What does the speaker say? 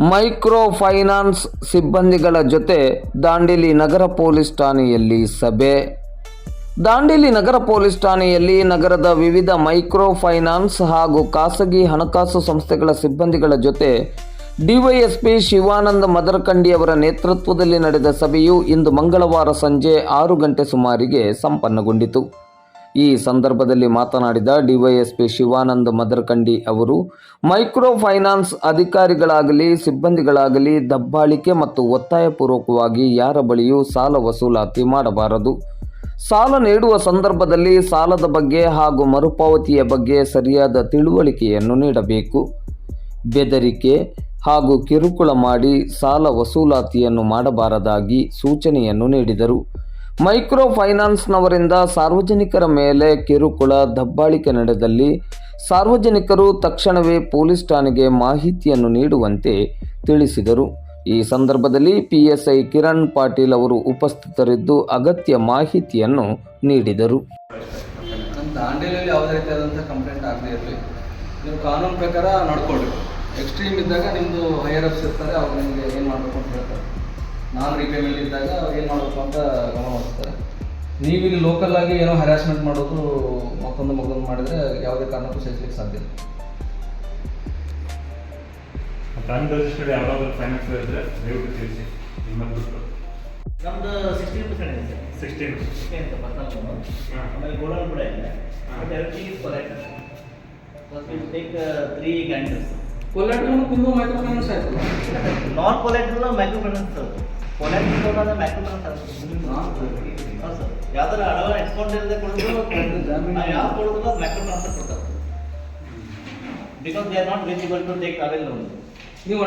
Micro finance ಸಿಬ್ಬಂದಿಗಳ ಜೊತೆ ದಾಂಡೇಲಿ ನಗರ police ಠಾಣೆಯಲ್ಲಿ ಸಭೆ. ದಾಂಡೇಲಿ ನಗರ ಪೊಲೀಸ್ ಠಾಣೆಯಲ್ಲಿ ನಗರದ ವಿವಿಧ ಮೈಕ್ರೋ ಫೈನಾನ್ಸ್ ಹಾಗೂ ಖಾಸಗಿ ಹಣಕಾಸು ಸಂಸ್ಥೆಗಳ ಸಿಬ್ಬಂದಿಗಳ ಜೊತೆ ಡಿವೈಎಸ್ಪಿ ಶಿವಾನಂದ ಮದರಕಂಡಿಯವರ ನೇತೃತ್ವದಲ್ಲಿ ನಡೆದ ಸಭೆಯು ಇಂದು ಮಂಗಳವಾರ ಸಂಜೆ ಆರು ಗಂಟೆ ಸುಮಾರಿಗೆ ಸಂಪನ್ನಗೊಂಡಿತು. ಈ ಸಂದರ್ಭದಲ್ಲಿ ಮಾತನಾಡಿದ ಡಿವೈಎಸ್ಪಿ ಶಿವಾನಂದ ಮದರಕಂಡಿ ಅವರು ಮೈಕ್ರೋ ಫೈನಾನ್ಸ್ ಅಧಿಕಾರಿಗಳಾಗಲಿ, ಸಿಬ್ಬಂದಿಗಳಾಗಲಿ ದಬ್ಬಾಳಿಕೆ ಮತ್ತು ಒತ್ತಾಯಪೂರ್ವಕವಾಗಿ ಯಾರ ಬಳಿಯೂ ಸಾಲ ವಸೂಲಾತಿ ಮಾಡಬಾರದು. ಸಾಲ ನೀಡುವ ಸಂದರ್ಭದಲ್ಲಿ ಸಾಲದ ಬಗ್ಗೆ ಹಾಗೂ ಮರುಪಾವತಿಯ ಬಗ್ಗೆ ಸರಿಯಾದ ತಿಳುವಳಿಕೆಯನ್ನು ನೀಡಬೇಕು. ಬೆದರಿಕೆ ಹಾಗೂ ಕಿರುಕುಳ ಮಾಡಿ ಸಾಲ ವಸೂಲಾತಿಯನ್ನು ಮಾಡಬಾರದಾಗಿ ಸೂಚನೆಯನ್ನು ನೀಡಿದರು. ಮೈಕ್ರೋ ಫೈನಾನ್ಸ್ನವರಿಂದ ಸಾರ್ವಜನಿಕರ ಮೇಲೆ ಕಿರುಕುಳ ದಬ್ಬಾಳಿಕೆ ನಡೆದಲ್ಲಿ ಸಾರ್ವಜನಿಕರು ತಕ್ಷಣವೇ ಪೊಲೀಸ್ ಠಾಣೆಗೆ ಮಾಹಿತಿಯನ್ನು ನೀಡುವಂತೆ ತಿಳಿಸಿದರು. ಈ ಸಂದರ್ಭದಲ್ಲಿ ಪಿಎಸ್ಐ ಕಿರಣ್ ಪಾಟೀಲ್ ಅವರು ಉಪಸ್ಥಿತರಿದ್ದು ಅಗತ್ಯ ಮಾಹಿತಿಯನ್ನು ನೀಡಿದರು. ಎಕ್ಸ್ಟ್ರೀಮ್ ಇದ್ದಾಗ ನಿಮ್ಮದು ಹೈಯರ್ ಅಪ್ಸ್ ಇರ್ತಾರೆ, ಅವ್ರು ನಿಮಗೆ ಏನು ಮಾಡಬೇಕು ಅಂತ ಹೇಳ್ತಾರೆ. ನಾನ್ ರಿಪೇಮೆಂಟ್ ಇದ್ದಾಗ ಏನು ಮಾಡಬೇಕು ಅಂತ ಗಮನ ಹರಿಸ್ತಾರೆ. ನೀವು ಇಲ್ಲಿ ಲೋಕಲ್ ಆಗಿ ಏನೋ ಹರಾಸ್ಮೆಂಟ್ ಮಾಡೋದು ಮತ್ತೊಂದು ಮಗೊಂದು ಮಾಡಿದ್ರೆ ಯಾವುದೇ ಕಾರಣಕ್ಕೂ ಸಹಿಸಲಿಕ್ಕೆ ಸಾಧ್ಯ ಇಲ್ಲ. ಬ್ಯಾಂಕ್ ರಿಜಿಸ್ಟರ್ಡ್ ಯಾವುದಾದ್ರು ಫೈನಾನ್ಸ್ ಇದ್ದರೆ ದಯವಿಟ್ಟು ತಿಳಿಸಿ. ನಿಮ್ಮನ್ನು ನಮ್ದು ಸಿಕ್ಸ್ಟೀನ್ ಪರ್ಸೆಂಟ್ ಇದೆ ಸಿಕ್ಸ್ಟೀನ್ ಸಿಕ್ಸ್ಟೀನ್ ಪರ್ಸನಲ್ ಹಾಂ. ಆಮೇಲೆ ಗೋಡನ್ ಕೂಡ ಇದೆ. But everything is correct first will take three collateral ನಿಮ್ಮದು ಮೈಕ್ರೋ ಫೈನಾನ್ಸ್ ಆಯಿತು. Non collateral micro finance sir ಯಾವ್ದಾರ ಅಡವ ಎಕ್ಸ್ಪೌಂಡ್ ಇಲ್ಲದೆ ಕೊಡೋದು ಯಾವ ಕೊಡೋದಿಲ್ಲ ಮೈಕ್ರೋ ಫೈನಾನ್ಸ್ ಕೊಡ್ತಾರೆ. Because they are not eligible to take avail loan ನೀವು